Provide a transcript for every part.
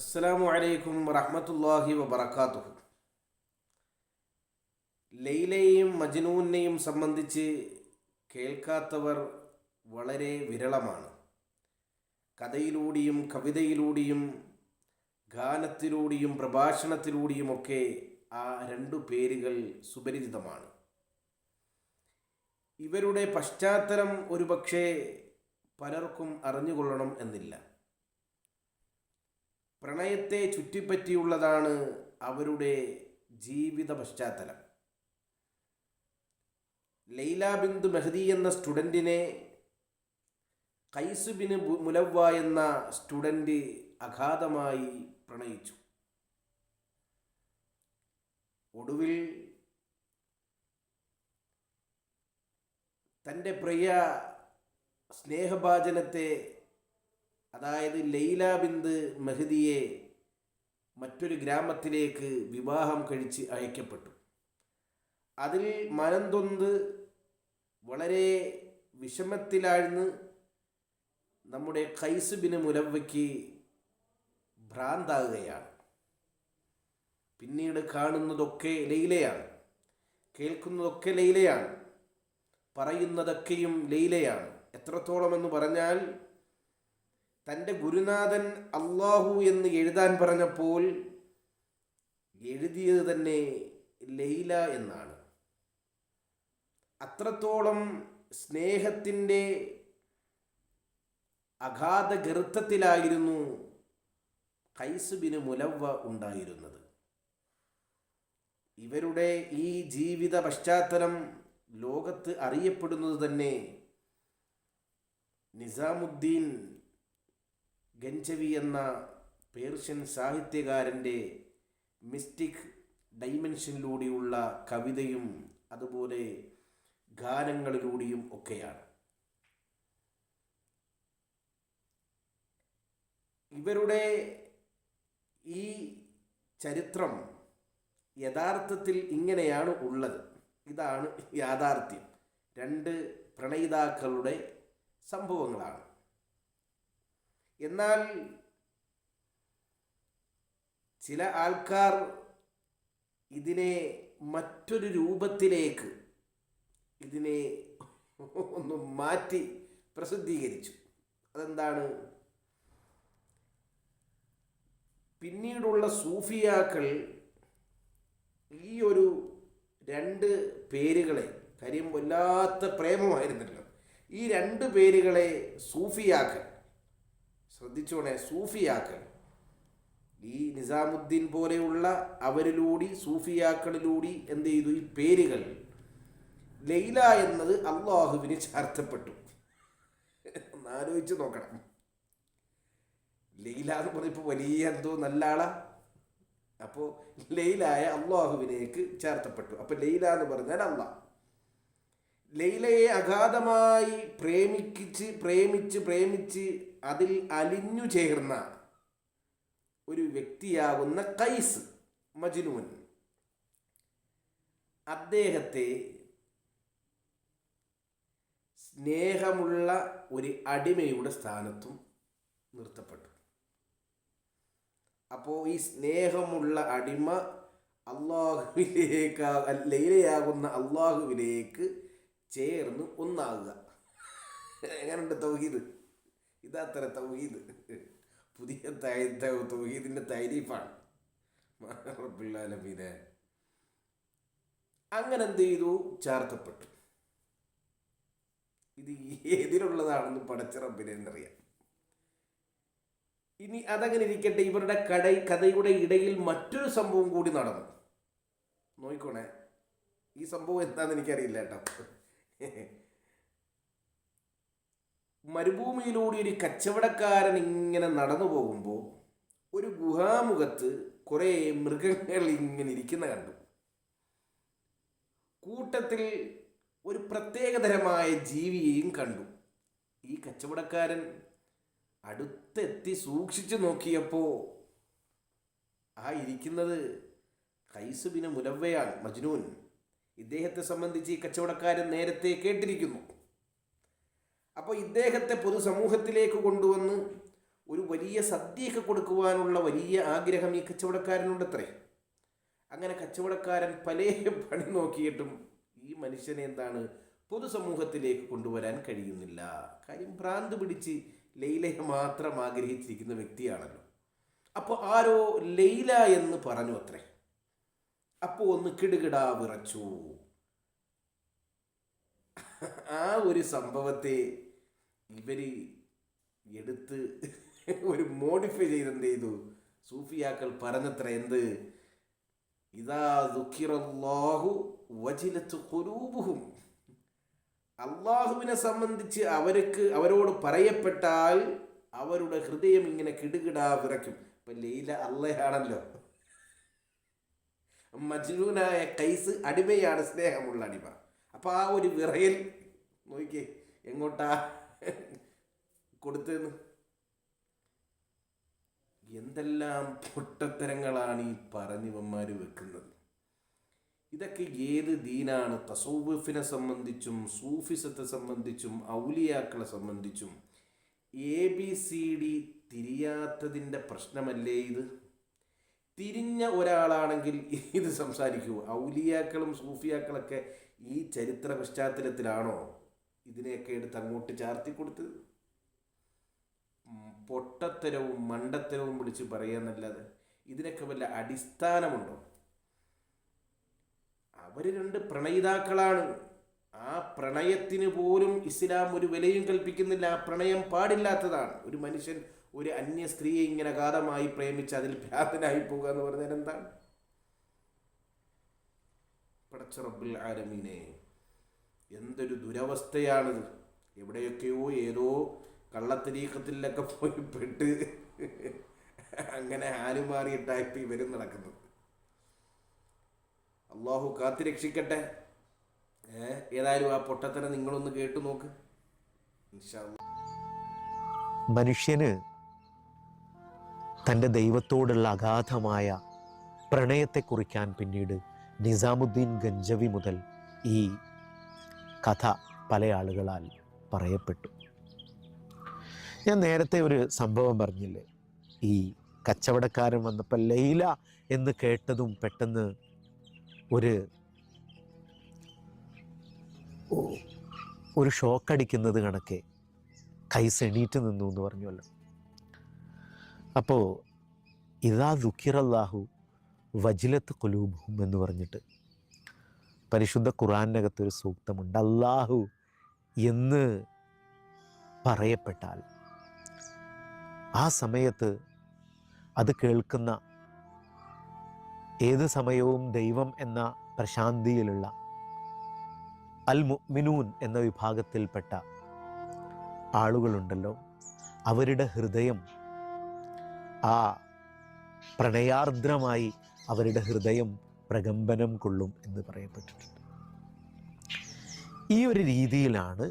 അസ്സലാമു അലൈക്കും വറഹമത്തല്ലാഹി വബർക്കാത്തു ലൈലയെയും മജ്നൂനെയും സംബന്ധിച്ച് കേൾക്കാത്തവർ വളരെ വിരളമാണ്. കഥയിലൂടെയും കവിതയിലൂടെയും ഗാനത്തിലൂടെയും പ്രഭാഷണത്തിലൂടെയുമൊക്കെ ആ രണ്ടു പേരുകൾ സുപരിചിതമാണ്. ഇവരുടെ പശ്ചാത്തലം ഒരുപക്ഷെ പലർക്കും അറിഞ്ഞുകൊള്ളണം എന്നില്ല. പ്രണയത്തെ ചുറ്റിപ്പറ്റിയുള്ളതാണ് അവരുടെ ജീവിത പശ്ചാത്തലം. ലൈല ബിന്ദു മെഹദി എന്ന സ്റ്റുഡന്റിനെ കൈസുബിന് മുലവ്വ എന്ന സ്റ്റുഡന്റ് അഗാധമായി പ്രണയിച്ചു. ഒടുവിൽ തന്റെ പ്രിയ സ്നേഹഭാജനത്തെ അതായത് ലൈല ബിന്ദ് മെഹദിയെ മറ്റൊരു ഗ്രാമത്തിലേക്ക് വിവാഹം കഴിച്ച് അയക്കപ്പെട്ടു. അതിൽ മനംതൊന്ത് വളരെ വിഷമത്തിലാഴ്ന്ന് നമ്മുടെ കൈസുബിന് മുലവയ്ക്ക് ഭ്രാന്താകുകയാണ്. പിന്നീട് കാണുന്നതൊക്കെ ലൈലയാണ്. കേൾക്കുന്നതൊക്കെ ലൈലയാണ്. പറയുന്നതൊക്കെയും ലൈലയാണ്. എത്രത്തോളം എന്ന് പറഞ്ഞാൽ തന്റെ ഗുരുനാഥൻ അള്ളാഹു എന്ന് എഴുതാൻ പറഞ്ഞപ്പോൾ എഴുതിയത് തന്നെ ലൈല എന്നാണ്. അത്രത്തോളം സ്നേഹത്തിന്റെ അഗാധ ഗർത്തത്തിലായിരുന്നു കൈസുബിന് മുലവ്വ ഉണ്ടായിരുന്നത്. ഇവരുടെ ഈ ജീവിത പശ്ചാത്തലം ലോകത്ത് അറിയപ്പെടുന്നത് തന്നെ നിസാമുദ്ദീൻ ഗഞ്ചവി എന്ന പേർഷ്യൻ സാഹിത്യകാരന്റെ മിസ്റ്റിക് ഡൈമെൻഷനിലൂടെയുള്ള കവിതയും അതുപോലെ ഗാനങ്ങളിലൂടെയും ഒക്കെയാണ്. ഇവരുടെ ഈ ചരിത്രം യഥാർത്ഥത്തിൽ ഇങ്ങനെയാണ് ഉള്ളത്. ഇതാണ് യാഥാർത്ഥ്യം. രണ്ട് പ്രണയിതാക്കളുടെ സംഭവങ്ങളാണ്. എന്നാൽ ചില ആൾക്കാർ ഇതിനെ മറ്റൊരു രൂപത്തിലേക്ക് ഇതിനെ ഒന്ന് മാറ്റി പ്രസിദ്ധീകരിച്ചു. അതെന്താണ്? പിന്നീടുള്ള സൂഫിയാക്കൾ ഈ ഒരു രണ്ട് പേരുകളെ കാര്യം വല്ലാത്ത പ്രേമമായിരുന്നല്ലോ. ഈ രണ്ട് പേരുകളെ സൂഫിയാക്കൽ ശ്രദ്ധിച്ചോണേ സൂഫിയാക്കൾ. ഈ നിസാമുദ്ദീൻ പോലെയുള്ള അവരിലൂടി സൂഫിയാക്കളിലൂടി എന്ത് ചെയ്തു? ഈ പേരുകൾ. ലൈല എന്നത് അള്ളാഹുവിന് ചാർത്തപ്പെട്ടു. ഒന്ന് ആലോചിച്ച് നോക്കണം. ലൈല എന്ന് പറഞ്ഞപ്പോൾ വലിയ എന്തോ നല്ല ആളാ. അപ്പോൾ ലൈലായ അള്ളാഹുവിനേക്ക് ചേർത്തപ്പെട്ടു. അപ്പോൾ ലൈല എന്ന് പറഞ്ഞാൽ അള്ളാഹ് ലൈലയെ അഗാധമായി പ്രേമിക്കിച്ച് പ്രേമിച്ച് പ്രേമിച്ച് അതിൽ അലിഞ്ഞു ചേർന്ന ഒരു വ്യക്തിയാകുന്ന കൈസ് മജ്നൂൻ. അദ്ദേഹത്തെ സ്നേഹമുള്ള ഒരു അടിമയുടെ സ്ഥാനത്തും നിർത്തപ്പെട്ടു. അപ്പോൾ ഈ സ്നേഹമുള്ള അടിമ അള്ളാഹുവിലേക്ക് ലൈലയാകുന്ന അള്ളാഹുവിലേക്ക് ചേർന്ന് ഒന്നാകുക. എങ്ങനെയുണ്ട് തൗഹീദ്? ഇതത്ര തൗഹീദ്. പുതിയ തൈ തൗഹീദിന്റെ തൈരീഫാണ്. റബ്ബുല്ലാലമീനെ അങ്ങനെ എന്ത് ചെയ്തു? ചേർത്തപ്പെട്ടു. ഇത് ഏതിലുള്ളതാണെന്ന് പടച്ച റബ്ബിനെ എന്നറിയാം. ഇനി അതങ്ങനെ ഇരിക്കട്ടെ. ഇവരുടെ കട കഥയുടെ ഇടയിൽ മറ്റൊരു സംഭവം കൂടി നടന്നു. നോക്കിക്കോണേ. ഈ സംഭവം എന്താണെന്ന് എനിക്കറിയില്ല കേട്ടോ. മരുഭൂമിയിലൂടെ ഒരു കച്ചവടക്കാരൻ ഇങ്ങനെ നടന്നു പോകുമ്പോൾ ഒരു ഗുഹാമുഖത്ത് കുറേ മൃഗങ്ങൾ ഇങ്ങനെ ഇരിക്കുന്ന കണ്ടു. കൂട്ടത്തിൽ ഒരു പ്രത്യേകതരമായ ജീവിയെയും കണ്ടു. ഈ കച്ചവടക്കാരൻ അടുത്തെത്തി സൂക്ഷിച്ചു നോക്കിയപ്പോൾ ആ ഇരിക്കുന്നത് കൈസുബിന് മുലവയാണ് മജ്നൂൻ. ഇദ്ദേഹത്തെ സംബന്ധിച്ച് ഈ കച്ചവടക്കാരൻ നേരത്തെ കേട്ടിരിക്കുന്നു. അപ്പോൾ ഇദ്ദേഹത്തെ പൊതുസമൂഹത്തിലേക്ക് കൊണ്ടുവന്ന് ഒരു വലിയ സദ്യയൊക്കെ കൊടുക്കുവാനുള്ള വലിയ ആഗ്രഹം ഈ കച്ചവടക്കാരനുണ്ടത്രേ. അങ്ങനെ കച്ചവടക്കാരൻ പല പണി നോക്കിയിട്ടും ഈ മനുഷ്യനെ എന്താണ് പൊതുസമൂഹത്തിലേക്ക് കൊണ്ടുവരാൻ കഴിയുന്നില്ല. കാര്യം ഭ്രാന്ത് പിടിച്ച് ലൈലയെ മാത്രം ആഗ്രഹിച്ചിരിക്കുന്ന വ്യക്തിയാണല്ലോ. അപ്പോൾ ആരോ ലൈല എന്ന് പറഞ്ഞു അത്രേ അപ്പോൾ ഒന്ന് കിടുകിടാ വിറച്ചു. ആ ഒരു സംഭവത്തെ ഇവർ എടുത്ത് ഒരു മോഡിഫൈ ചെയ്തെന്ത് ചെയ്തു? സൂഫിയാക്കൾ പറഞ്ഞത്ര എന്ത്? ഇതാ ദുഃഖിറല്ലാഹു വജിലത്ത് കുരൂപുഹും അള്ളാഹുവിനെ സംബന്ധിച്ച് അവർക്ക് അവരോട് പറയപ്പെട്ടാൽ അവരുടെ ഹൃദയം ഇങ്ങനെ കിടുകിടാ വിറയ്ക്കും. ഇപ്പം ലീല അള്ളയാണല്ലോ. മജ്നൂനായ കൈസ് അടിമയാണ് സ്നേഹമുള്ള അടിമ. അപ്പോൾ ആ ഒരു വിറയൽ നോക്കിയേ എങ്ങോട്ടാ കൊടുത്തെന്ന് എന്തെല്ലാം പൊട്ടത്തരങ്ങളാണ് ഈ പറഞ്ഞിവന്മാർ വെക്കുന്നത്? ഇതൊക്കെ ഏത് ദീനാണ്? തസൗഫിനെ സംബന്ധിച്ചും സൂഫിസത്തെ സംബന്ധിച്ചും ഔലിയാക്കളെ സംബന്ധിച്ചും എ ബി സി ഡി തിരിയാത്തതിന്റെ പ്രശ്നമല്ലേ ഇത്? തിരിഞ്ഞ ഒരാളാണെങ്കിൽ ഇത് സംസാരിക്കൂ. ഔലിയാക്കളും സൂഫിയാക്കളൊക്കെ ഈ ചരിത്ര പശ്ചാത്തലത്തിലാണോ ഇതിനെയൊക്കെ എടുത്ത് അങ്ങോട്ട് ചാർത്തി കൊടുത്തത്? പൊട്ടത്തരവും മണ്ടത്തരവും വിളിച്ച് പറയാന്നല്ലാതെ ഇതിനൊക്കെ വല്ല അടിസ്ഥാനമുണ്ടോ? അവർ രണ്ട് പ്രണയിതാക്കളാണ്. ആ പ്രണയത്തിന് പോലും ഇസ്ലാം ഒരു വിലയും കൽപ്പിക്കുന്നില്ല. ആ പ്രണയം പാടില്ലാത്തതാണ്. ഒരു മനുഷ്യൻ ഒരു അന്യ സ്ത്രീയെ ഇങ്ങനെ ഗാഠമായി പ്രേമിച്ച് അതിൽ ഭ്രാന്തനായി പോകുക എന്ന് പറഞ്ഞാൽ എന്താണ്? പടച്ച റബ്ബുൽ ആലമീനെ. എന്തൊരു ദുരവസ്ഥയാണിത്. എവിടെയൊക്കെയോ ഏതോ കള്ളത്തിരീക്കത്തിലൊക്കെ പോയി പെട്ട് അങ്ങനെ ആരും ആലുമാറിയിട്ടായിട്ട് ഇവരും നടക്കുന്നത്. അള്ളാഹു കാത്തിരക്ഷിക്കട്ടെ. ഏതായാലും ആ പൊട്ടത്തരം നിങ്ങളൊന്ന് കേട്ടു നോക്ക്. മനുഷ്യന് തന്റെ ദൈവത്തോടുള്ള അഗാധമായ പ്രണയത്തെ കുറിക്കാൻ പിന്നീട് നിസാമുദ്ദീൻ ഗഞ്ചവി മുതൽ ഈ കഥ പല ആളുകളാൽ പറയപ്പെട്ടു. ഞാൻ നേരത്തെ ഒരു സംഭവം പറഞ്ഞില്ലേ? ഈ കച്ചവടക്കാരൻ വന്നപ്പോൾ ലൈല എന്ന് കേട്ടതും പെട്ടെന്ന് ഒരു ഒരു ഷോക്കടിക്കുന്നത് കണക്കെ കൈസ് എണീറ്റ് നിന്നു എന്ന് പറഞ്ഞുവല്ലോ. അപ്പോൾ ഇതാ ദുഃഖിറല്ലാഹു വജിലത്ത് കുലൂബും എന്ന് പറഞ്ഞിട്ട് പരിശുദ്ധ ഖുറാനകത്തൊരു സൂക്തമുണ്ട്. അള്ളാഹു എന്ന് പറയപ്പെട്ടാൽ ആ സമയത്ത് അത് കേൾക്കുന്ന ഏത് സമയവും ദൈവം എന്ന പ്രശാന്തിയിലുള്ള അൽ മുഅ്മിനൂൻ എന്ന വിഭാഗത്തിൽപ്പെട്ട ആളുകളുണ്ടല്ലോ. അവരുടെ ഹൃദയം ആ പ്രണയാർദ്രമായി അവരുടെ ഹൃദയം പ്രകമ്പനം കൊള്ളും എന്ന് പറയപ്പെട്ടിട്ടുണ്ട്. ഈ ഒരു രീതിയിലാണ്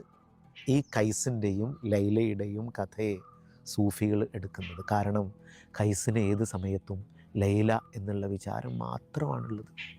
ഈ കൈസിന്റെയും ലൈലയുടെയും കഥയെ സൂഫികൾ എടുക്കുന്നത്. കാരണം കൈസിന് ഏത് സമയത്തും ലൈല എന്നുള്ള വിചാരം മാത്രമാണുള്ളത്.